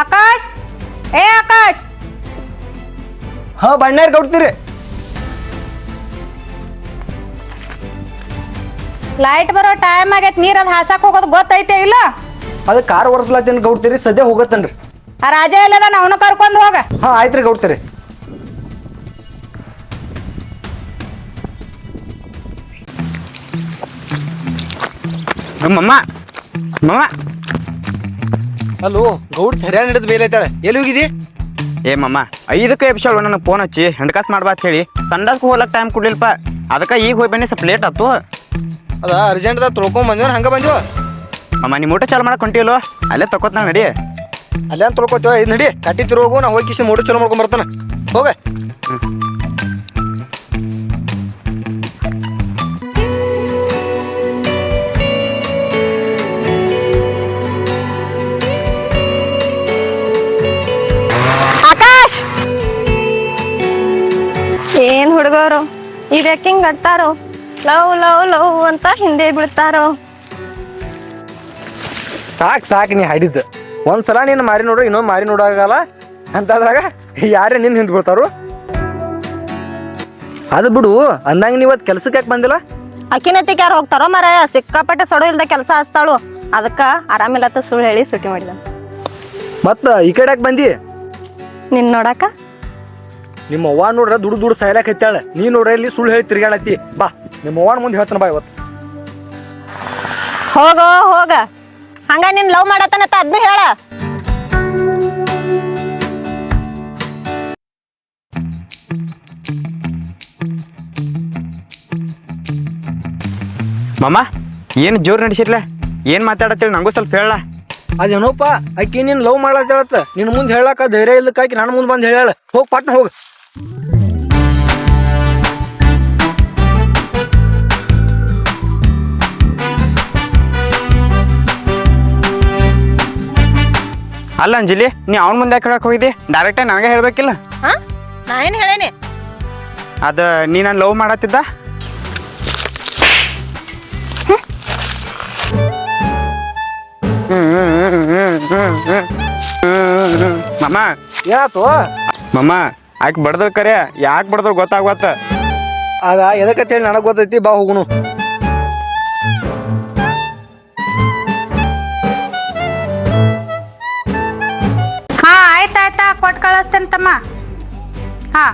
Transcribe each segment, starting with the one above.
ಆಕಾಶ್? ಏ ಆಕಾಶ್? ಹಾ ಬಣ್ಣಾರ್ ಕೊಡ್ತೀರಿ ಲೈಟ್ ಬರೋ ಟೈಮ್ ಆಗೈತ್ ನೀರ್ ಅದ್ ಹಾಸಕ್ ಹೋಗೋದು ಗೊತ್ತೈತೆ ಇಲ್ಲ? ಅದ ಕಾರ್ ಒರೆಸ್ಲಾತೇನ್ ಗೌಡ್ತೀರಿ ಸದ್ಯ ಹೋಗತ್ತನ್ರಿ. ಆ ರಾಜ ಇಲ್ಲದ ಅವನು ಕರ್ಕೊಂಡ್ ಹೋಗ. ಹ ಆಯ್ತ್ರಿ ಗೌಡ್ತೀರಿ. ನಮ್ಮಮ್ಮ ಮಮ್ಮ ಅಲ್ಲೋ ಗೌಡ್ ಹರ್ಯಾಣ ಹಿಡಿದು ಬೇಲೈತಾಳೆ ಎಲ್ಲಿ ಹೋಗಿದಿ ಏ ಮಮ್ಮ ಐದಕ್ಕೆ ಎಪಿಸೋಡ್ ನನಗೆ ಫೋನ್ ಹಚ್ಚಿ ಹೆಂಡ್ಕಾಸ್ ಮಾಡ್ಬಾ ಅಂತ ಹೇಳಿ. ಸಂಡಾಸ್ಗೆ ಹೋಗ್ಲಕ್ ಟೈಮ್ ಕೊಡ್ಲಿಲ್ಪ. ಅದಕ್ಕೆ ಈಗ ಹೋಗಿ ಬನ್ನಿ ಸ್ವಲ್ಪ ಲೇಟ್ ಆತು ಅದ ಅರ್ಜೆಂಟ್ದಾಗ ತೊಳ್ಕೊಂಡ್ ಬಂದ್ವ ಹಂಗೆ ಬಂದ್ವ. ಮಮ್ಮ ನಿಮ್ಮ ಊಟ ಚಾಲು ಮಾಡಕ್ಕೆ ಹೊಂಟಿಯಲ್ಲೋ? ಅಲ್ಲೇ ತಕೋತ್ ನಡಿ. ಅಲ್ಲೇ ಅಂತ ತೊಳ್ಕೊತೀವ? ಇದು ನಡಿ ಕಟ್ಟಿ ತಿರುಗು ನಾ ಹೋಗಿ ಕಿಸಿ ಮೋಟರ್ ಚಲೋ ಮಾಡ್ಕೊಂಡ್ ಬರ್ತಾನ. ಹೋಗ. ಹುಡುಗರು ಈ ಬೇಕಿಂಗ್ ಅಡ್ತಾರೋ ಲವ್ ಲವ್ ಲವ್ ಅಂತ ಹಿಂದೆ ಬೀಳ್ತಾರೋ? ಸಾಕ್ ಸಾಕ್ ನೀ ಹಾಡಿದ್ದ. ಒಂದ್ಸಲ ನೀನು ಮಾರಿ ನೋಡ್ರಿ ಇನ್ನೊಂದು ಮಾರಿ ನೋಡಾಗಲ್ಲ ಅಂತದ್ರಾಗ ಯಾರೇ ನಿನ್ನ ಹಿಂದ್ಕೊಳ್ತಾರು ಅದು ಬಿಡು ಅಂದಂಗ ನೀವತ್ತು ಕೆಲ್ಸಕ್ಕೆ ಯಾಕೆ ಬಂದಿಲ್ಲ? ಅಕ್ಕಿನತ್ತಿಗೆ ಯಾರು ಹೋಗ್ತಾರೋ ಮರ ಸಿಕ್ಕಾಪಟ್ಟೆ ಸೊಡೋ ಇಲ್ದ ಕೆಲಸ ಹಚ್ತಾಳು ಅದಕ್ಕ ಆರಾಮಿಲ್ಲತ್ತ ಸುಳ್ಳು ಹೇಳಿ ಸುಟಿ ಮಾಡಿದ. ಮತ್ತ ಈ ಕಡೆ ಯಾಕೆ ಬಂದಿ? ನಿನ್ನ ನೋಡಾಕ ನಿಮ್ಮ ಅವ್ವ ನೋಡ್ರ ದುಡ್ಡು ದುಡ್ಡು ಸಾಯ್ಲಾಕ್ ಹತ್ತಾಳ ನೀ ನೋಡ್ರ ಇಲ್ಲಿ ಸುಳ್ಳು ಹೇಳಿ ತಿರ್ಗಾಡತ್ತಿ ಬಾ ನಿಮ್ಮ ಅವ್ವನ ಮುಂದೆ ಹೇಳ್ತಾನ ಬಾ ಇವತ್ತು. ಹೋಗೋ ಹೋಗ. ಹಂಗ ನಿನ್ ಲವ್ ಮಾಡತ್ತನತ್ತ ಅದ್ನ ಹೇಳ. ಮಮ್ಮ ಏನು ಜೋರು ನಡೆಸಿರ್ಲ ಏನು ಮಾತಾಡತ್ತೇಳಿ ನಂಗೂ ಸ್ವಲ್ಪ ಹೇಳ. ಅದೇನೋಪ್ಪ ಆಕಿ ನೀನ್ ಲವ್ ಮಾಡ್ಲತ್ತ ನಿನ್ ಮುಂದೆ ಹೇಳಾಕ ಧೈರ್ಯ ಇಲ್ಲಕ್ಕಾಕಿ ನನ್ನ ಮುಂದೆ ಬಂದು ಹೇಳ ಹೋಗ್ ಪಟ್ನ ಹೋಗ. ಅಲ್ಲ ಅಂಜಲಿ ನೀ ಅವನ ಮುಂದೆ ಯಾಕೆ ಹೇಳಕ್ ಹೋಗಿದ್ದಿ ಡೈರೆಕ್ಟಾಗಿ ನನಗೆ ಹೇಳ್ಬೇಕಿಲ್ಲ ಹಾ ನಾ ಏನ್ ಹೇಳೇನಿ ಅದು ನೀ ನಾನು ಲವ್ ಮಾಡತ್ತಿದ್ದ ಮಮ್ಮ ಯಾತು ಮಮ್ಮ ಆಕೆ ಬಡ್ದ್ರ ಕರೆ ಯಾಕೆ ಬಡ್ದ್ರ ಗೊತ್ತಾಗ್ವತ್ತ ಅದ ಎದಕ್ಕೆ ಹೇಳಿ ನನಗೆ ಗೊತ್ತೈತಿ ಬಾ ಹೋಗುನು. ಹಾ ಆಯ್ತಾಯ್ತಾ ಕೊಟ್ಟು ಕಳಿಸ್ತೇನೆ ತಮ್ಮ. ಹಾ.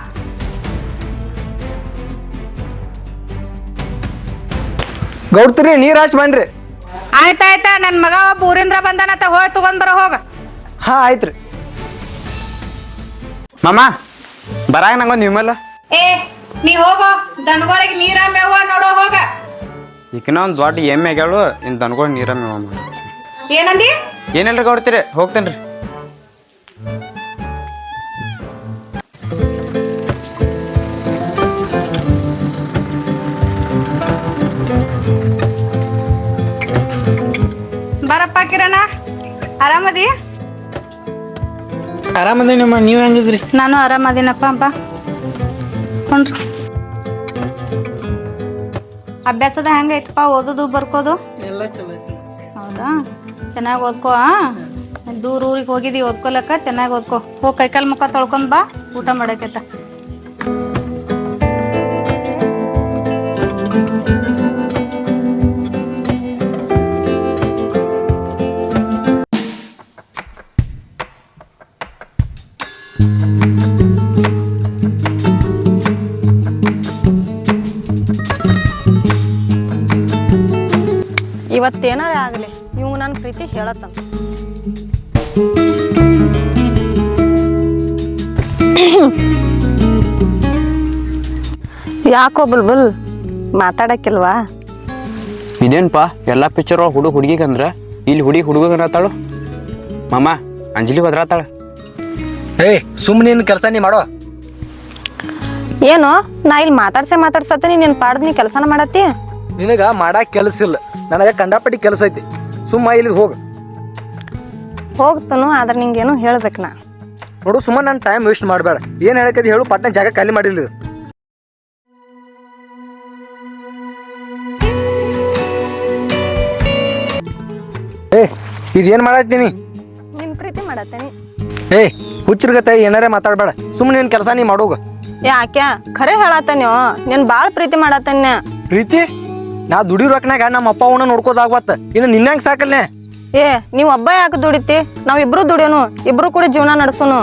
ಗೌಡ್ತಿರಿ ನೀರ್ ಹಾಸ್ ಬನ್ರಿ. ಆಯ್ತಾಯ್ತಾ ನನ್ನ ಮಗ ಒಬ್ಬ ಊರಿಂದ ಬಂದಾನತ್ತ ಹೋಯ್ ತಗೊಂಡ್ ಬರೋ ಹೋಗ. ಹಾ ಆಯ್ತ್ರಿ. ಮಮ್ಮ ಬರಾಗ ನಂಗೊಂದು ವಿಮಲ್ ಏ ನೀ ಹೋಗೋ. ದನಗಳಿಗೆ ನೀರ ಮೇವ ನೋಡೋ ಹೋಗ. ಈಕಿನ ಒಂದು ದೊಡ್ಡ ಎಮ್ಮೆ ಆಗ್ಯಾಳು ಇನ್ ದನ್ಗಳು ನೀರ ಮೇವ ಮಾಡಿ. ಏನಂದಿ? ಏನಿಲ್ರಿ ಕೊಡ್ತೀರಿ ಹೋಗ್ತೇನ್ರಿ. ಬರಪ್ಪ ಕಿರಣ. ಆರಾಮದಿ? ಆರಾಮದ ನಿಮ್ಮ ನೀವು ಹೆಂಗಿದ್ರಿ? ನಾನು ಆರಾಮದಿನಪ್ಪ ಅಪ್ಪ ಕೊಂಡ್ರು ಅಭ್ಯಾಸದ ಹೆಂಗೈತಪ್ಪ ಓದೋದು ಬರ್ಕೋದು? ಎಲ್ಲ ಚಲೋ ಐತಿ. ಹೌದಾ? ಚೆನ್ನಾಗಿ ಓದ್ಕೋ ಆ? ದೂರ ಊರಿಗೆ ಹೋಗಿದ್ದೀವಿ ಓದ್ಕೊಲಕ್ಕ ಚೆನ್ನಾಗಿ ಓದ್ಕೋ. ಹೋಗಿ ಕೈಕಾಲು ಮುಖ ತೊಳ್ಕೊಂಡ್ ಬಾ ಊಟ ಮಾಡಕೈತ ಇವತ್ತೇನಾರ ಆಗಲಿ ಇವ್ ನನ್ನ ಪ್ರೀತಿ ಹೇಳತ್ತಂತ ಯಾಕೋ ಬುಲ್ಬುಲ್ ಮಾತಾಡಕ್ಕಿಲ್ವಾ? ಇದೇನಪ್ಪ ಎಲ್ಲ ಪಿಕ್ಚರ್ ಹುಡುಗ ಹುಡುಗಿಗಂದ್ರ ಇಲ್ಲಿ ಹುಡುಗಿ ಹುಡುಗನತ್ತಾಳು ಮಾಮ ಅಂಜಲಿ ಬದ್ರಾತಾಳ ಏ ಸುಮ್ಮನೆ ನಿನ್ನ ಕೆಲಸ ನೀ ಮಾಡೋ. ಏನೋ ನಾ ಇಲ್ಲಿ ಮಾತಾಡ್ಸೆ ಮಾತಾಡ್ಸತ್ತೀನಿ ನೀನ್ ಪಾಡ್ದು ನೀ ಕೆಲಸನ ಮಾಡತ್ತಿ? ನಿನಗ ಮಾಡಾಕ್ ಕೆಲಸ ಇಲ್ಲ. ನನಗ ಕಂಡಾಪಟ್ಟಿ ಕೆಲಸ ಐತಿ. ಸುಮ್ಮ ಇಲ್ಲಿ ಹೋಗ. ಹೋಗ್ತನು ಆದ್ರೆ ನಿಂಗೇನು ಹೇಳ್ಬೇಕು ನಾ. ನೋಡು ಸುಮ್ಮ ನನ್ನ ಟೈಮ್ ವೇಸ್ಟ್ ಮಾಡಬೇಡ. ಏನು ಹೇಳಕೈತಿ ಹೇಳು ಪಟ್ಟಣ ಜಾಗ ಖಾಲಿ ಮಾಡಿಲ್ಲ. ಏ ಇದೇನ್ ಮಾಡತ್ತೀನಿ ನಿನ್ ಪ್ರೀತಿ ಮಾಡತ್ತೇನಿ ಏ ಹುಚ್ಚರ್ಗತ್ತೆ ಏನಾರೇ ಮಾತಾಡಬೇಡ. ಸುಮ್ಮನೆ ನಿನ್ನ ಕೆಲಸ ನೀ ಮಾಡೋಗ. ಆಕ್ಯಾ ಖರೆ ಹೇಳತ್ತ ನೀವು ನೀನ್ ಬಾಳ್ ಪ್ರೀತಿ ಮಾಡತ್ತನ್ಯ. ಪ್ರೀತಿ? ನಾ ದುಡಿ ರೊಕ್ಕನಾಗ ನಮ್ಮ ಅಪ್ಪ ಅವನ ನೋಡ್ಕೋದಾಗ್ವತ್ತ ಇನ್ನು ನಿನ್ನಂಗ್ ಸಾಕಲ್ನೇ? ಏ ನೀವ್ ಒಬ್ಬ ಯಾಕೆ ದುಡಿತಿ? ನಾವ್ ಇಬ್ರು ದುಡಿಯೋನು ಇಬ್ರು ಕೂಡ ಜೀವನ ನಡೆಸೋನು.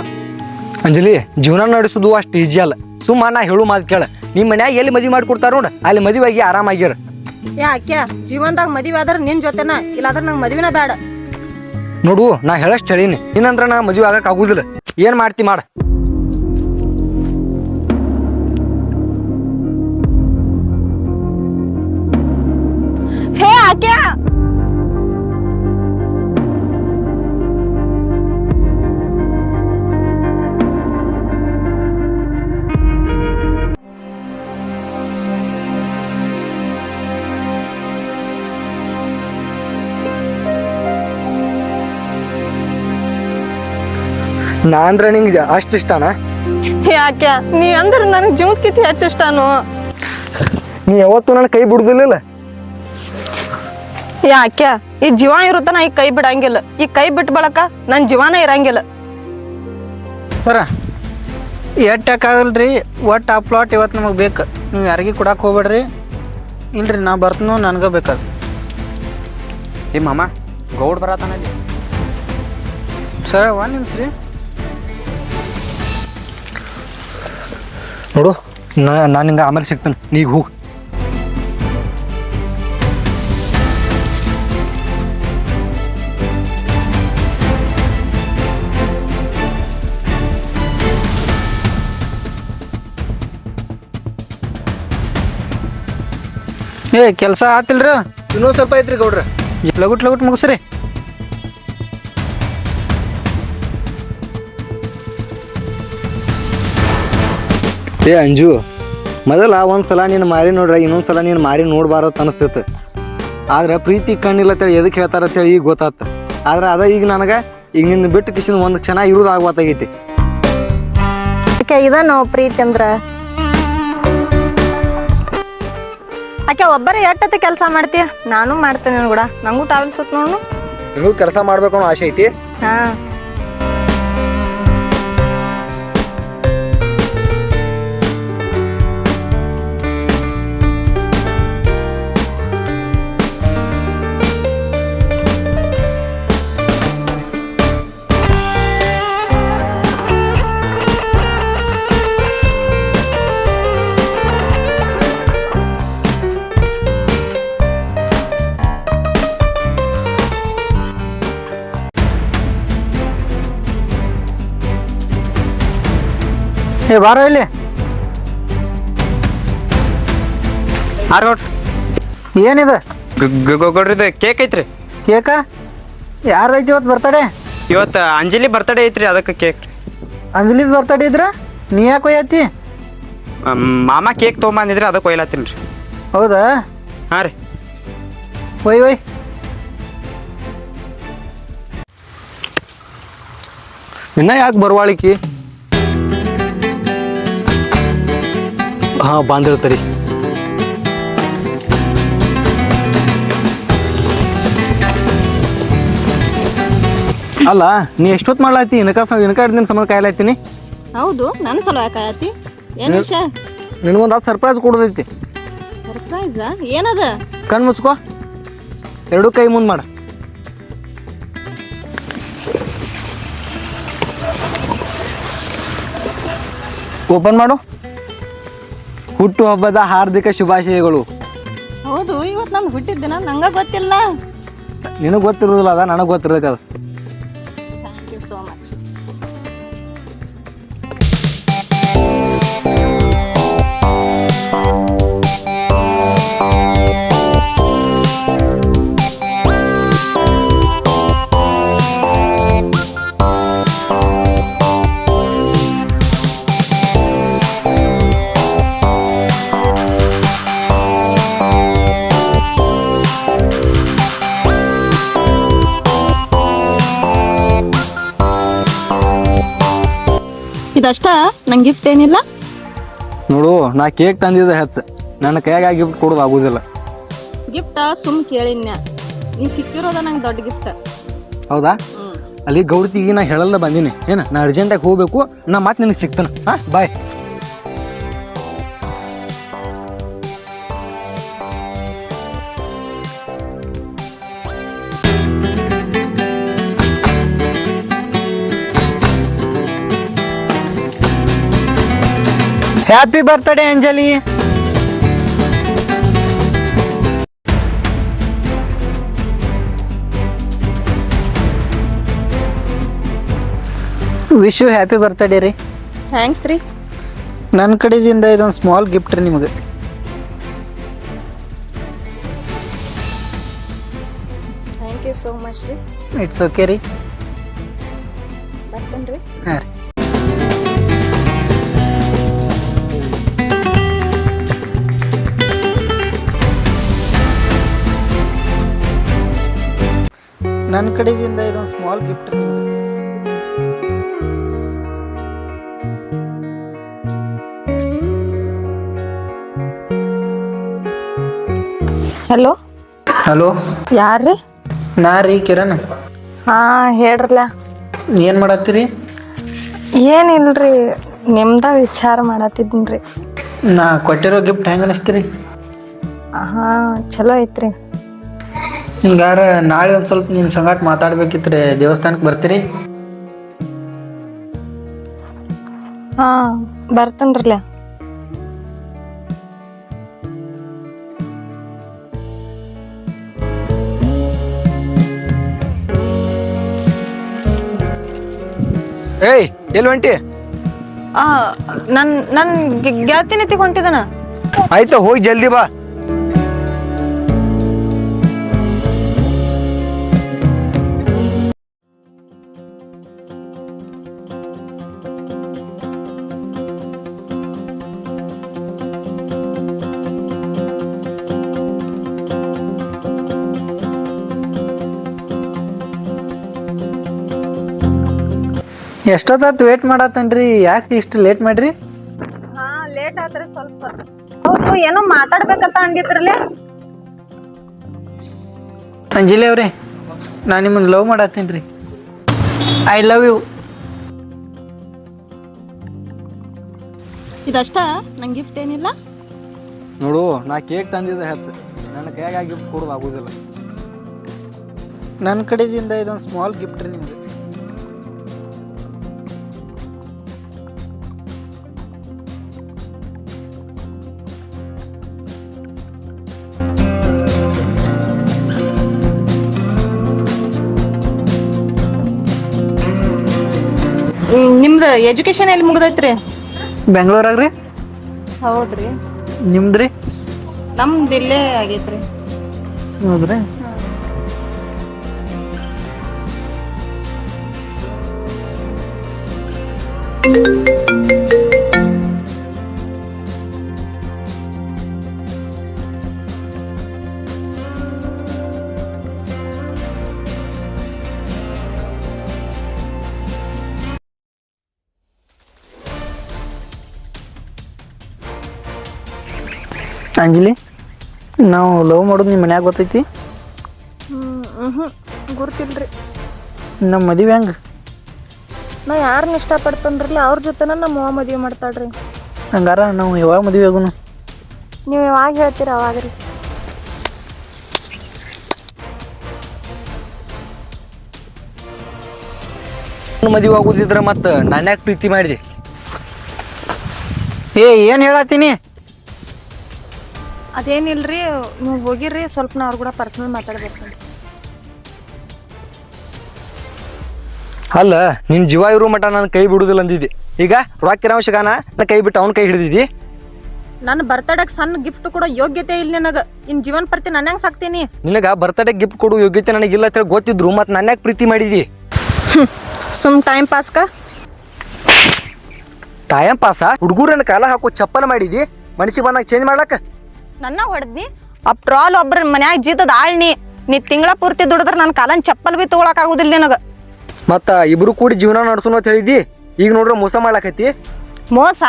ಅಂಜಲಿ ಜೀವನ ನಡೆಸೋದು ಅಷ್ಟು ಈಜಿ ಅಲ್ಲ. ಸುಮ್ಮ ನಾ ಹೇಳು ಮಾತು ಕೇಳ. ನಿಮ್ಮ ಮನ್ಯಾಗ ಎಲ್ಲಿ ಮದ್ವಿ ಮಾಡ್ಕೊಡ್ತಾರ ನೋಡ ಅಲ್ಲಿ ಮದುವೆ ಆಗಿ ಆರಾಮಾಗಿರ ಏ ಆಕ್ಯಾ ಜೀವನದಾಗ ಮದ್ವೆ ಆದ್ರ ನಿನ್ ಜೊತೆನ ಇಲ್ಲಾದ್ರ ನಂಗ್ ಮದ್ವಿನ ಬೇಡ ನೋಡು ನಾ ಹೇಳಷ್ಟು ಹೇಳೀನಿ. ಇನ್ನಂದ್ರ ನಾ ಮದುವೆ ಆಗಕ್ ಆಗುದಿಲ್ಲ. ಏನ್ ಮಾಡ್ತಿ ಮಾಡ. ಆಕ್ಯಾ ನಾ ಅಂದ್ರ ನಿಂಗೆ ಅಷ್ಟು ಇಷ್ಟನಾ? ಆಕ್ಯಾ ನೀ ಅಂದ್ರ ನನ್ಗ್ ಕಿತ್ತಿ ಹೆಚ್ಚು ಇಷ್ಟನು? ನೀ ಯಾವತ್ತು ನನ್ನ ಕೈ ಬಿಡುದಿಲ್ಲ ಏ ಆಕ್ಯಾ ಈ ಜೀವ ಇರುತ್ತನ ಈ ಕೈ ಬಿಡಂಗಿಲ್ಲ. ಈ ಕೈ ಬಿಟ್ಟು ಬಳಕ ನನ್ ಜೀವನ ಇರಂಗಿಲ್ಲ. ಸರ ಎಟ್ಟಾಗಲ್ರಿ ಒಟ್ಟು ಆ ಪ್ಲಾಟ್ ಇವತ್ತು ನಮಗೆ ಬೇಕು. ನೀವು ಯಾರಿಗೆ ಕೊಡಕ್ಕೆ ಹೋಗ್ಬೇಡ್ರಿ. ಇಲ್ರಿ ನಾ ಬರ್ತನೋ ನನಗೆ ಬೇಕಾದ. ಏ ಮಾಮ ಗೌಡ್ ಬರತಾನಲ್ಲಿ ಸರ ಒಂದು ನಿಮಿಷ ರೀ. ನೋಡು ನಾ ನಾನು ನಿಂಗೆ ಆಮೇಲೆ ಸಿಗ್ತೇನೆ. ನೀಗ ಹೋಗು ಏ ಕೆಲಸ ಆತಿಲ್ರ? ಇನ್ನೊಂದು ಸ್ವಲ್ಪ ಐತ್ರಿ ಗೌಡ್ರ. ಲಗುಟ್ ಲಗುಟ್ ಮುಗಿಸ್ರಿ. ಏ ಅಂಜು ಮೊದಲ ಒಂದು ಸಲ ನೀನು ಮಾರಿ ನೋಡ್ರ ಇನ್ನೊಂದು ಸಲ ನೀನು ಮಾರಿ ನೋಡ್ಬಾರತ್ ಅನಿಸ್ತೈತೆ. ಆದ್ರೆ ಪ್ರೀತಿ ಕಣ್ಣಿಲ್ಲ ಅಂತೇಳಿ ಎದಕ್ಕೆ ಹೇಳ್ತಾರ ಅಂತೇಳಿ ಈಗ ಗೊತ್ತಾತ. ಆದ್ರೆ ಅದ ಈಗ ನನಗೆ ಈಗ ನಿನ್ನ ಬಿಟ್ಟು ಕಿಶನ್ ಒಂದು ಕ್ಷಣ ಇರೋದು ಆಗ್ವಾತಾಗೈತಿ. ಆಕೆ ಇದ ನಾವು ಪ್ರೀತಿ ಅಂದ್ರ? ಆಕೆ ಒಬ್ಬರೇ ಎಟ್ಟತ್ತೆ ಕೆಲಸ ಮಾಡ್ತೀಯ? ನಾನು ಮಾಡ್ತೇನೆ ಕೂಡ ನಂಗೂ ಟ್ರಾವೆಲ್ ಸುತ್ತ ನೋಡು ಕೆಲಸ ಮಾಡ್ಬೇಕು ಅನ್ನೋ ಆಸೆ ಐತಿ? ಹಾ. ಏ ಬಾರೋ ಇಲ್ಲಿ. ಆರ್ ಏನಿದೆ? ಗೌಡ್ರಿದ ಕೇಕ್ ಐತ್ರಿ. ಕೇಕ ಯಾರ್ದೈತಿ ಇವತ್ತು ಬರ್ತಡೆ ಇವತ್ತು ಅಂಜಲಿ ಬರ್ತಡೇ ಐತ್ರಿ ಅದಕ್ಕೆ ಕೇಕ್ ಅಂಜಲಿ ಅಂಜಲಿದ್ ಬರ್ತಡೆ ಇದ್ರ? ನೀ ಯಾಕೆ ಒಯ್ಯತ್ತಿ ಮಾಮ ಕೇಕ್ ತೊಗೊಂಬಂದಿದ್ರಿ ಅದಕ್ಕೆ ಒಯ್ಲಾತ್ತೀನಿ ರೀ. ಹೌದಾ? ಹಾಂ ರೀ. ಒಯ್ ಒಯ್. ಇನ್ನ ಯಾಕೆ ಬರವಾಳಿಕಿ? ಹಾ ಬಂದಿರ್ತೀರಿ ಅಲ್ಲ ನೀ ಎಷ್ಟೊತ್ತು ಮಾಡ್ಲಾತಿ ಇನಕ ಇನಕ ಸಂಬಂಧ ಕಾಯ್ಲಾತೀನಿ ಹೌದು ನನ್ನ ಸಲ ಆಗತ್ತಿ ಏನು ವಿಷಯ? ನಿನಗೊಂದು ಸರ್ಪ್ರೈಸ್ ಕೊಡೋದೈತಿ. ಸರ್ಪ್ರೈಸ್ ಏನದ? ಕಣ್ಣು ಮುಚ್ಕೋ. ಎರಡು ಕೈ ಮುಂದೆ ಮಾಡ. ಓಪನ್ ಮಾಡು. ಹುಟ್ಟು ಹಬ್ಬದ ಹಾರ್ದಿಕ ಶುಭಾಶಯಗಳು. ಹೌದು ಇವತ್ತು ನಮ್ಗೆ ಹುಟ್ಟಿದ್ದಿನ ನಂಗ ಗೊತ್ತಿಲ್ಲ. ನಿನಗೆ ಗೊತ್ತಿರೋದಿಲ್ಲ ಅದ ನನಗೆ ಗೊತ್ತಿರೋದಕ್ಕೆ ಅದು ಇದಷ್ಟ ನಂಗೆ ಗಿಫ್ಟ್ ಏನಿಲ್ಲ? ನೋಡು ನಾ ಕೇಕ್ ತಂದಿದ್ದೆ ಹೆಚ್ಚು. ನನ್ನ ಕೈಯಾಗ ಗಿಫ್ಟ್ ಕೊಡೋದು ಆಗೋದಿಲ್ಲ. ಗಿಫ್ಟ್ ಸುಮ್ ಕೇಳಿನ್ಯ ನೀ ಸಿಕ್ಕಿರೋದ ನಂಗೆ ದೊಡ್ಡ ಗಿಫ್ಟ್ ಹೌದಾ? ಹ್ಮ್. ಅಲ್ಲಿ ಗೌಡತಿಗೆ ನಾ ಹೇಳಲ್ಲ ಬಂದೀನಿ. ಏನ ನಾ ಅರ್ಜೆಂಟಾಗಿ ಹೋಗ್ಬೇಕು. ನಾ ಮತ್ತೆ ನಿನಗೆ ಸಿಗ್ತಾನೆ. ಹಾಂ bye happy birthday Anjali wish you happy birthday ರೀ. ಥ್ಯಾಂಕ್ಸ್ ರೀ. ನನ್ನ ಕಡೆಯಿಂದ ಇದೊಂದು ಸ್ಮಾಲ್ ಗಿಫ್ಟ್ ರೀ ನಿಮಗೆ. ಥ್ಯಾಂಕ್ ಯು ಸೋ ಮಚ್ ರೀ. ಇಟ್ಸ್ ಓಕೆ ರೀ. ಬರ್ತೇನೆ ರೀ. ಹಾಂ ರೀ. ನನ್ನ ಕಡೆಯಿಂದ ಇದೊಂದು ಸ್ಮಾಲ್ ಗಿಫ್ಟ್ ನಿಮಗೆ ಹಲೋ ಹಲೋ ಯಾರ್ರಿ? ನಾ ರೀ ಕಿರಣ್. ಹಾ ಹೇಳ್ರಲ್ಲ ಏನು ಮಾಡತ್ತೀರಿ? ಏನಿಲ್ರಿ ನಿಮ್ದ ವಿಚಾರ ಮಾಡತ್ತಿದ್ದೀನ್ರಿ ನಾ ಕೊಟ್ಟಿರೋ ಗಿಫ್ಟ್ ಹೆಂಗೆ ಅನಿಸ್ತೀರಿ? ಹಾ ಚಲೋ ಐತ್ರಿ. ಹಿಂಗಾರ ನಾಳೆ ಒಂದು ಸ್ವಲ್ಪ ನಿಮ್ಮ ಸಂಗಾಟ ಮಾತಾಡ್ಬೇಕಿತ್ತು ರೀ ದೇವಸ್ಥಾನಕ್ಕೆ ಬರ್ತೀರಿ? ಹಾ ಬರ್ತೇನ್ರಲ್ಲ. ಏಯ್ ಎಲ್ಲಿ ಹೊಂಟಿ ಆ ನನ್ ನನ್ ಗೆಳತಿನ ಹೊಂಟಿದನ? ಆಯ್ತಾ ಹೋಗಿ ಜಲ್ದಿ ಬಾ. ಎಷ್ಟೊತ್ತಾತು ವೇಟ್ ಮಾಡತ್ತನ್ರಿ ಯಾಕೆ ಇಷ್ಟು ಲೇಟ್ ಮಾಡ್ರಿ? ಹಾ ಲೇಟ್ ಆತ್ರಿ ಸ್ವಲ್ಪ. ಹೌದು ಏನೋ ಮಾತಾಡ್ಬೇಕಂತ ಅಂದಿದ್ರಲ್ಲ ಅಂಜಲಿ ಅವ್ರಿ ನಾ ನಿಮ್ಮನ್ನ ಲವ್ ಮಾಡತ್ತೀನಿ ಐ ಲವ್ ಯು ಇದಷ್ಟ? ನಂಗೆ ಗಿಫ್ಟ್ ಏನಿಲ್ಲ? ನೋಡು ನಾ ಕೇಕ್ ತಂದಿದ್ದೆ ಹೆಚ್ಚು. ನನ್ನ ಕೈಯಾಗ ಗಿಫ್ಟ್ ಕೊಡೋದು ಆಗೋದಿಲ್ಲ. ನನ್ನ ಕಡೆಯಿಂದ ಇದೊಂದು ಸ್ಮಾಲ್ ಗಿಫ್ಟ್ ರೀ ನಿಮಗೆ ಎಜುಕೇಶನ್ ಎಲ್ಲಿ ಮುಗ್ದೈತ್ರಿ? ಬೆಂಗಳೂರಾಗ ರೀ ಹೌದ್ರಿ. ನಿಮ್ದ್ರಿ? ನಮ್ದು ಇಲ್ಲೇ ಆಗೈತ್ರಿ. ಹೌದ್ರಿ. ಅಂಜಲಿ ನಾವು ಲವ್ ಮಾಡೋದು ನಿಮ್ಮ ಮನ್ಯಾಗ ಗೊತ್ತೈತಿ? ಗುರ್ತಿಲ್ರಿ ನಮ್ಮ ಮದುವೆ ಹೆಂಗೆ? ನಾ ಯಾರನ್ನ ಇಷ್ಟಪಡ್ತಂದ್ರಲ್ಲ ಅವ್ರ ಜೊತೆನ ನಮ್ಮ ಅವ್ವ ಮದುವೆ ಮಾಡ್ತಾಳ್ರಿ. ಹಂಗಾರ ನಾವು ಯಾವಾಗ ಮದುವೆ ಆಗುನು? ನೀವು ಯಾವಾಗ ಹೇಳ್ತೀರ ಅವಾಗ ರೀ ಮದುವೆ ಆಗುದಿದ್ರ ಮತ್ತೆ ನಾನು ಯಾಕೆ ಪ್ರೀತಿ ಮಾಡಿದೆ? ಏ ಏನು ಹೇಳತ್ತೀನಿ? ಅದೇನಿಲ್ರಿ ನೀವು ಹೋಗಿರ್ರಿ ಸ್ವಲ್ಪ ನಾ ಅವ್ರ ಕೂಡ ಪರ್ಸನಲ್ ಮಾತಾಡ್ಬೇಕು ಅಲ್ಲ ನಿನ್ ಜೀವ ಇರೋ ಮಟ ನಾನು ಕೈ ಬಿಡುದಿಲ್ಲ ಅಂದಿದ್ದೆ. ಈಗ ರೊಕ್ಕ ಅವಶ್ಯಕನ ನಾ ಕೈ ಬಿಟ್ಟು ಅವ್ನ ಕೈ ಹಿಡಿದಿದ್ದಿ? ನನ್ನ ಬರ್ತಡೇಗೆ ಸಣ್ಣ ಗಿಫ್ಟ್ ಕೊಡೋ ಯೋಗ್ಯತೆ ಇಲ್ಲ ನನಗೆ. ಇನ್ ಜೀವನ ಪ್ರತಿ ನಾನು ಹೆಂಗ್ ಸಾಕ್ತೀನಿ? ನಿನಗ ಬರ್ತಡೇ ಗಿಫ್ಟ್ ಕೊಡು ಯೋಗ್ಯತೆ ನನಗಿಲ್ಲ ಅಂತ ಹೇಳಿ ಗೊತ್ತಿದ್ರು ಮತ್ತೆ ನನ್ನ ಯಾಕೆ ಪ್ರೀತಿ ಮಾಡಿದಿ? ಸುಮ್ ಟೈಮ್ ಪಾಸ್ಕ ಟೈಮ್ ಪಾಸ ಹುಡುಗರನ್ನ ಕಾಲ ಹಾಕೋ ಚಪ್ಪಲ್ ಮಾಡಿದಿ ಮನಸ್ಸಿಗೆ ಬಂದಾಗ ಚೇಂಜ್ ಮಾಡ್ಲಕ್ಕ? ನನ್ನ ಹೊಡೆದ್ನಿ. ಅಪ್ಟ್ರ್ ಆಲ್ ಒಬ್ರ ಮನ್ಯಾಗ ಜೀತದ ಆಳ್ನಿ ನೀ. ತಿಂಗಳ ಪೂರ್ತಿ ದುಡಿದ್ರೆ ನನ್ನ ಕಾಲನ್ ಚಪ್ಪಲ್ ಬಿ ತಗೊಳಕ್ ಆಗುದಿಲ್ಲ ನಿನಗ. ಮತ್ತ ಇಬ್ರು ಕೂಡಿ ಜೀವನ ನಡ್ಸೋಣ ಅಂತ ಹೇಳಿದಿ ಈಗ ನೋಡ್ರ ಮೋಸ ಮಾಡ್ಲಾಕೈತಿ ಮೋಸ?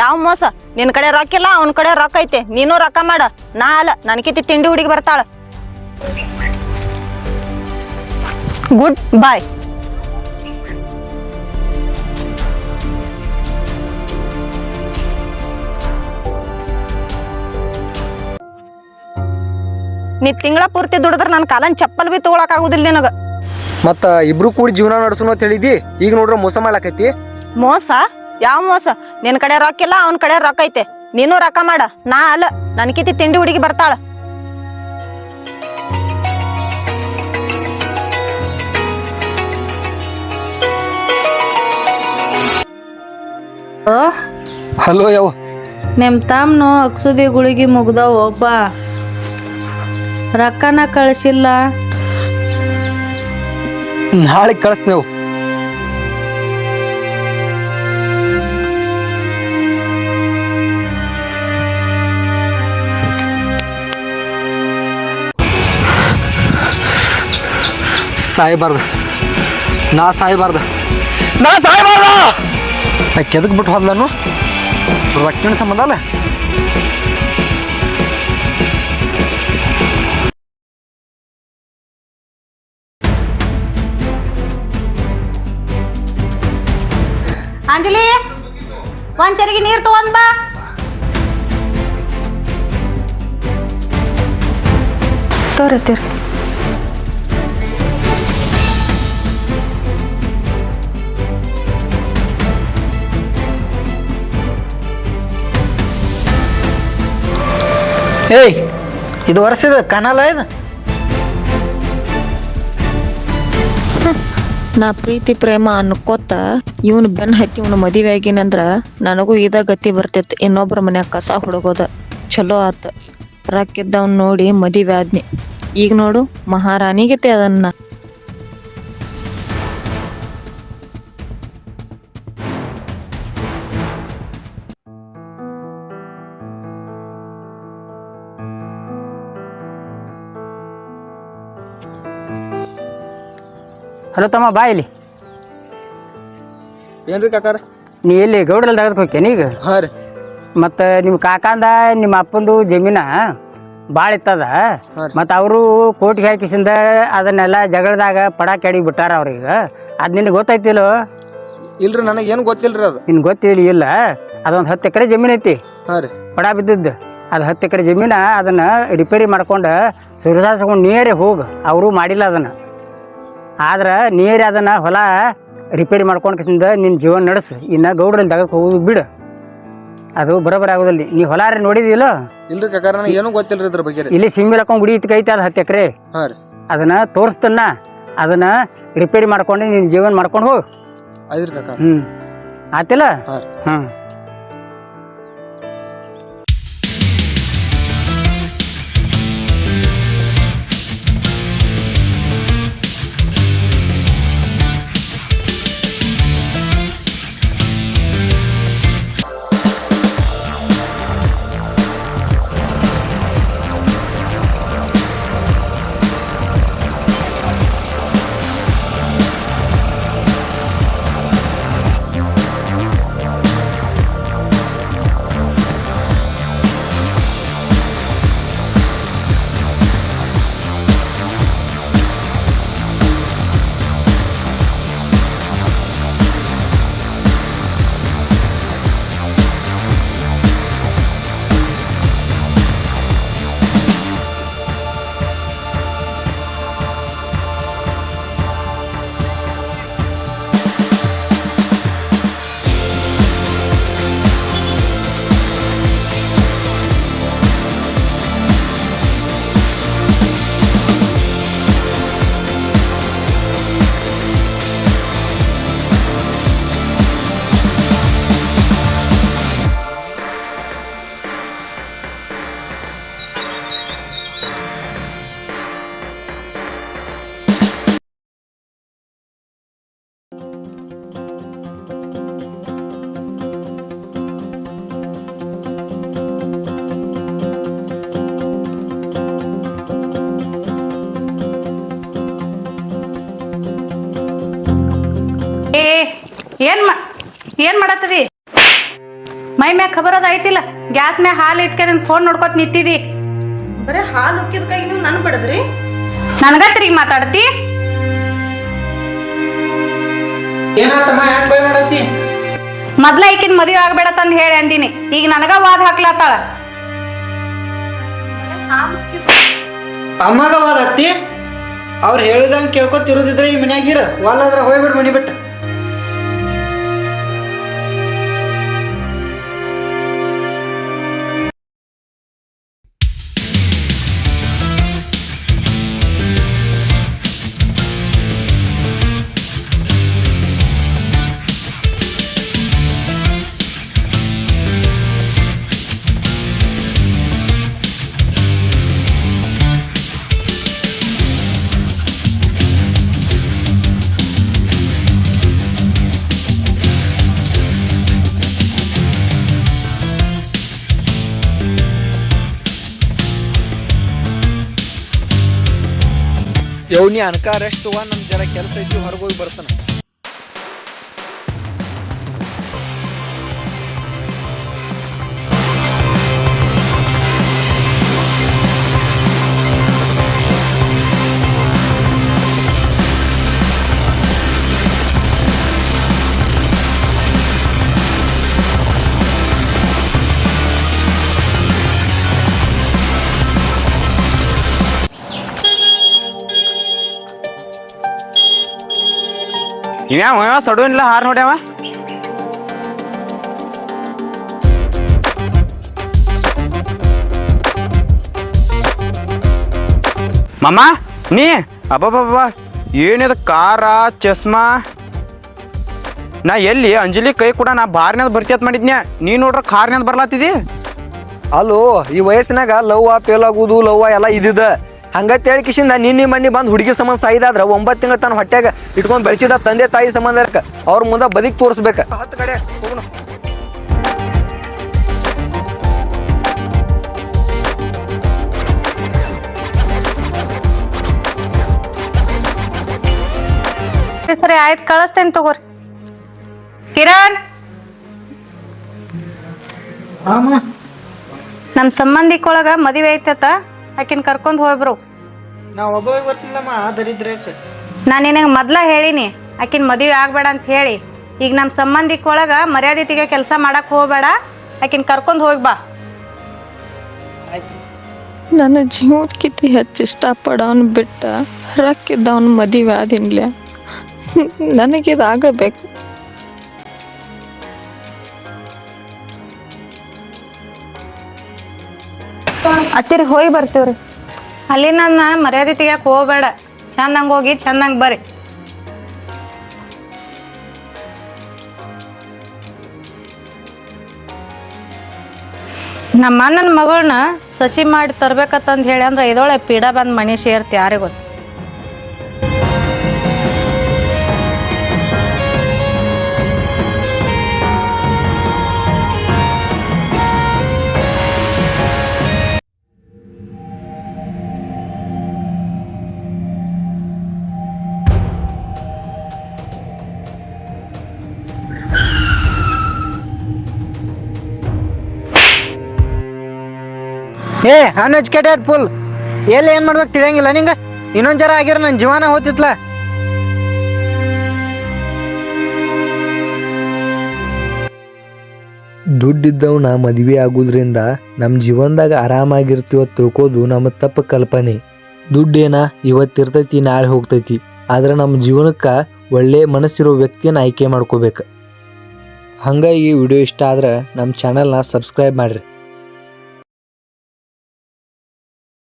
ಯಾವ ಮೋಸ? ನಿನ್ ಕಡೆ ರೊಕ್ಕ ಇಲ್ಲ ಅವನ ಕಡೆ ರೊಕ್ಕ ಐತೆ. ನೀನು ರೊಕ್ಕ ಮಾಡ. ನಾ ಅಲ್ಲ. ನನಕಿತಿ ತಿಂಡಿ ಹುಡುಗಿ ಬರ್ತಾಳ. Good bye. ನೀ ತಿಂಗಳ ಪೂರ್ತಿ ದುಡಿದ್ರೆ ನನ್ನ ಕಾಲನ್ ಚಪ್ಪಲ್ ಬಿ ತಗೊಳಕ್ ಆಗುದಿಲ್ಲ ನಿನಗ. ಮತ್ತ ಇಬ್ರು ಕೂಡಿ ಜೀವನ ನಡೆಸೋಣ ಅಂತ ಹೇಳಿದಿ ಈಗ ನೋಡ್ರ ಮೋಸ ಮಾಡ್ಲಾಕೈತಿ ಮೋಸ? ಯಾವ ಮೋಸ? ನಿನ್ ಕಡೆ ರೊಕ್ಕ ಇಲ್ಲ ಅವನ್ ಕಡೆ ರೊಕ್ಕ ಐತೆ. ನೀನು ರೊಕ್ಕ ಮಾಡ ನಾ ಅಲ್ಲ. ನನ್ಕಿತಿ ತಿಂಡಿ ಹುಡುಗಿ ಬರ್ತಾಳ. ಹಲೋ. ಯಾವ? ನಿಮ್ ತಾಮ್ನು ಅಕ್ಸುದಿ ಗುಳಿಗೆ ಮುಗ್ದವ ಒಬ್ಬ. ರೊಕ್ಕನ ಕಳಿಸಿಲ್ಲ. ನಾಳೆ ಕಳಿಸ್ನೇವು ಸಾಯ್ಬಾರ್ದು. ನಾ ಸಾಯ್ಬಾರ್ದು. ನಾ ಸಾಯ್ಬಾರ್ದ. ಕೆದಕ್ ಹೋದ್ಲನು? ರೊಕ್ಕಿನ ಸಂಬಂಧ ಅಲ್ಲ? ಚರಿಗೆ ನೀರ್ ತಗೊಂಡ್ ಬಾ. ತೋರತ್ತೀರ. ಏಯ್ ಇದು ವರ್ಷದ ಕನಲ ಇದು ನಾ ಪ್ರೀತಿ, ಪ್ರೇಮ ಅನ್ಕೋತ ಇವನು ಬೆನ್ ಹತ್ತಿ ಇವನು ಮದುವೆ ಆಗಿನಂದ್ರ ನನಗೂ ಇದ ಗತಿ ಬರ್ತೈತಿ. ಇನ್ನೊಬ್ರ ಮನ್ಯಾಗ ಕಸ ಹುಡುಗೋದ ಚಲೋ ಆತ. ರೊಕ್ಕಿದ್ದವ್ನ ನೋಡಿ ಮದುವೆ ಆದ್ನಿ. ಈಗ ನೋಡು ಮಹಾರಾಣಿಗೆ ಅದನ್ನ. ಹಲೋ ತಮ್ಮ ಬಾ ಇಲ್ಲಿ. ಏನ್ರಿ ಕಾಕಾರ? ನೀ ಎಲ್ಲಿ ಗೌಡ್ರಲ್ಲಿ ತೆಗೆದಕ್ಕೆ ಹೋಗ್ತೇನೆ ಈಗ ಹಾ ರೀ. ಮತ್ತು ನಿಮ್ಮ ಕಾಕಂದ ನಿಮ್ಮ ಅಪ್ಪಂದು ಜಮೀನ ಭಾಳ ಇತ್ತದ. ರೀ. ಮತ್ತು ಅವರು ಕೋರ್ಟ್ಗೆ ಹಾಕಿಸಿಂದ ಅದನ್ನೆಲ್ಲ ಜಗಳದಾಗ ಪಡ ಕೆಡಿಗೆ ಬಿಟ್ಟಾರ ಅವ್ರಿಗೆ. ಅದು ನಿನಗೆ ಗೊತ್ತಾಯ್ತಿಲ್ಲೋ? ಇಲ್ರಿ ನನಗೆ ಏನು ಗೊತ್ತಿಲ್ರಿ ಅದು. ನಿನ್ಗೆ ಗೊತ್ತಿಲ್ಲ ಇಲ್ಲ. ಅದೊಂದು ಹತ್ತು ಎಕರೆ ಜಮೀನು ಐತಿ. ಹಾ ರೀ. ಪಡ ಬಿದ್ದದ್ದು. ಅದು ಹತ್ತು ಎಕರೆ ಜಮೀನ ಅದನ್ನು ರಿಪೇರಿ ಮಾಡ್ಕೊಂಡು ಸುರಸಾಸ್ಕೊಂಡು ನೀರೇ ಹೋಗು ಅವರು ಮಾಡಿಲ್ಲ ಅದನ್ನು. ಆದ್ರೆ ನೀರು ಅದನ್ನ ಹೊಲ ರಿಪೇರಿ ಮಾಡ್ಕೊಂಡ್ಕಿಂದ ನಿನ್ನ ಜೀವನ ನಡೆಸು. ಇನ್ನ ಗೌಡ್ರಲ್ಲಿ ತೆಗೆದು ಹೋಗೋದು ಬಿಡು. ಅದು ಬರೋಬರ ಆಗೋದಿಲ್ಲ. ನೀ ರೀ ನೋಡಿದಿಲ್ಲ ಇಲ್ರಿ ಕಾಕಾರ ನನಗೆ ಏನೂ ಗೊತ್ತಿಲ್ರಿ ಇದ್ರ ಬಗ್ಗೆ ರೀ. ಇಲ್ಲಿ ಸಿಂಗಲ್ ಹಾಕೊಂಡು ಗುಡಿ ಇತ್ಕೈತೆ ಅದು ಹತ್ತು ಎಕರೆ. ಹಾ ರೀ. ಅದನ್ನ ತೋರಿಸ್ತನ್ನ ಅದನ್ನ ರಿಪೇರಿ ಮಾಡ್ಕೊಂಡು ನಿನ್ನ ಜೀವನ ಮಾಡ್ಕೊಂಡು ಹೋಗು. ಐದ್ರಿ ಕಾಕಾರ ಹ್ಞೂ ಆತಿಲ್ಲ? ಹ್ಮ್ ರೀ. ಹಾಂ ಏನ್ ಮಾ ಏನ್ ಮಾಡತ್ತದಿ ಮೈ ಮ್ಯಾಗ ಖಬರ್ ಅದ ಐತಿಲ್ಲ. ಗ್ಯಾಸ್ ಮ್ಯಾಗ ಹಾಲು ನಿನ್ ಫೋನ್ ನೋಡ್ಕೊತ ನಿಂತಿದಿ. ಬರೀ ಹಾಲು ಉಕ್ಕಿದ್ಕಾಗಿ ಕೈ ನೀವು ನನ್ ಬಿಡದ್ರಿ? ನನ್ಗತ್ರಿ ತಿರುಗಿ ಮಾತಾಡ್ತಿ? ಏನಾತಮ್ಮ ಯಾಕೆ ಬೈ ಮಾಡತ್ತಿ? ಮೊದ್ಲ ಈಕಿನ ಮದುವೆ ಆಗ್ಬೇಡ ತಂದ್ ಹೇಳಿ ಅಂದಿನಿ. ಈಗ ನನಗ ವಾದ ಹಾಕ್ಲಾತಾಳ ಅಮ್ಮಗ ವಾದತ್ತಿ ಅವ್ರು ಹೇಳಿದಂಗೆ ಕೇಳ್ಕೊತಿರೋದಿದ್ರೆ ಈ ಮನ್ಯಾಗಿರ ವಾಲಾದ್ರ ಹೋಗ್ಬಿಡ್ ಮನಿ ಬಿಟ್ಟು. ಯವ್ನಿ ಅನ್ಕ ರೆಸ್ಟ್ ತಗೊಂಡು ನಮ್ ಜರ ಕೆಲಸ ಇದ್ದು ಹೊರಗೋಗಿ ಬರ್ತಾನ ಇವ್ಯಾವ ಇವ ಸಡು ಇಲ್ಲ ಹಾರ್ ನೋಡ್ಯಾವ? ಮಮ್ಮ ನೀ ಅಬ್ಬಬ್ಬಬ್ಬ, ಏನಿದ ಕಾರ ಚಸ್ಮಾ? ನಾ ಎಲ್ಲಿ ಅಂಜಲಿ ಕೈ ಕೂಡ ನಾ ಬಾರಿನದ್ ಬರ್ತಿಯತ್ ಮಾಡಿದ್ನ್ಯ? ನೀ ನೋಡ್ರ ಕಾರ್ನ್ಯದ್ ಬರ್ಲಾತಿದಿ ಅಲ್ಲೋ ಈ ವಯಸ್ಸಿನಾಗ ಲವ್ವ ಫೇಲ್ ಆಗುದು ಲವ್ವ ಎಲ್ಲ ಇದ್ದಿದ ಹಂಗತ್ ಹೇಳಿ ಕಿಶಿಂದ ನಿನ್ನೆ ಮಣ್ಣಿ ಬಂದು ಹುಡುಗಿ ಸಂಬಂಧ ಸಾಯ್ದಾದ್ರ ಒಂಬತ್ತು ತಿಂಗಳ ತನ್ನ ಹೊಟ್ಟೆಗ ಇಟ್ಕೊಂಡು ಬೆಳೆಸಿದ ತಂದೆ ತಾಯಿ ಸಂಬಂಧ ಇರಕ ಅವ್ರ ಮುಂದೆ ಬದಿಕ್ ತೋರಿಸ್ಬೇಕು. ಹತ್ತು ಕಡೆ ಹೋಗೋಣ. ಸರಿ ಸರಿ ಆಯ್ತು ಕಳಿಸ್ತೇನೆ ತಗೋರಿ. ಕಿರಣ್! ನಮ್ಮ ಸಂಬಂಧಿಕೊಳಗ ಮದುವೆ ಐತತ? ಆಕಿನ ಕರ್ಕೊಂಡು ಹೋಗ್ಬ್ರು ನಾ ಒಬ್ಬ ಬರ್ತಿಲ್ಲಮ್ಮ ನಾನು ನಿನಗೆ ಮೊದ್ಲ ಹೇಳಿನಿ ಆಕಿನ ಮದುವೆ ಆಗ್ಬೇಡ ಅಂತ ಹೇಳಿ. ಈಗ ನಮ್ಮ ಸಂಬಂಧಿಕೊಳಗ ಮರ್ಯಾದಿತಿಗೆ ಕೆಲಸ ಮಾಡಕ್ ಹೋಗ್ಬೇಡ ಆಕಿನ ಕರ್ಕೊಂಡು ಹೋಗಿ ಬಾ. ನನ್ನ ಜೀವದಕ್ಕಿಂತ ಹೆಚ್ಚು ಇಷ್ಟಪಡೋನ್ ಬಿಟ್ಟ ರಕ್ಕಿದ್ದವನ್ ಮದುವೆ ಆದಿನ್ಲೆ. ನನಗಿದಾಗಬೇಕು ಹತ್ತಿರ ಹೋಗಿ ಬರ್ತೀವ್ರಿ. ಅಲ್ಲಿ ನನ್ನ ಮರ್ಯಾದೆ ತೆಗಿಯಕ್ ಹೋಗ್ಬೇಡ. ಚಂದಂಗೆ ಹೋಗಿ ಚಂದಂಗೆ ಬರ್ರಿ. ನಮ್ಮ ಅಣ್ಣನ ಮಗಳನ್ನ ಸಸಿ ಮಾಡಿ ತರ್ಬೇಕತ್ತಂದು ಹೇಳಿ ಅಂದ್ರೆ ಇದೊಳೆ ಪೀಡ ಬಂದು ಮನೆ ಸೇರ್ತಿ ಯಾರಿಗೂ. ಏ ಅನ್ಎಜುಕೇಟೆಡ್ ಫುಲ್ ಎಲ್ಲಿ ಏನು ಮಾಡ್ಬೇಕು ತಿಳಿಯಂಗಿಲ್ಲ ನಿಂಗ? ಇನ್ನೊಂದು ಜರ ಆಗಿರ ನನ್ನ ಜೀವನ ಹೋತಿತ್ಲ. ದುಡ್ಡಿದ್ದವನ ಮದುವೆ ಆಗೋದ್ರಿಂದ ನಮ್ಮ ಜೀವನದಾಗ ಆರಾಮಾಗಿರ್ತೀವ ತಿಳ್ಕೋದು ನಮ್ಮ ತಪ್ಪು ಕಲ್ಪನೆ. ದುಡ್ಡೇನ ಇವತ್ತಿರ್ತೈತಿ, ನಾಳೆ ಹೋಗ್ತೈತಿ. ಆದ್ರೆ ನಮ್ಮ ಜೀವನಕ್ಕೆ ಒಳ್ಳೆ ಮನಸ್ಸಿರೋ ವ್ಯಕ್ತಿಯನ್ನ ಆಯ್ಕೆ ಮಾಡ್ಕೋಬೇಕು. ಹಂಗಾಗಿ ವಿಡಿಯೋ ಇಷ್ಟ ಆದ್ರೆ ನಮ್ಮ ಚಾನಲ್ನ ಸಬ್ಸ್ಕ್ರೈಬ್ ಮಾಡ್ರಿ.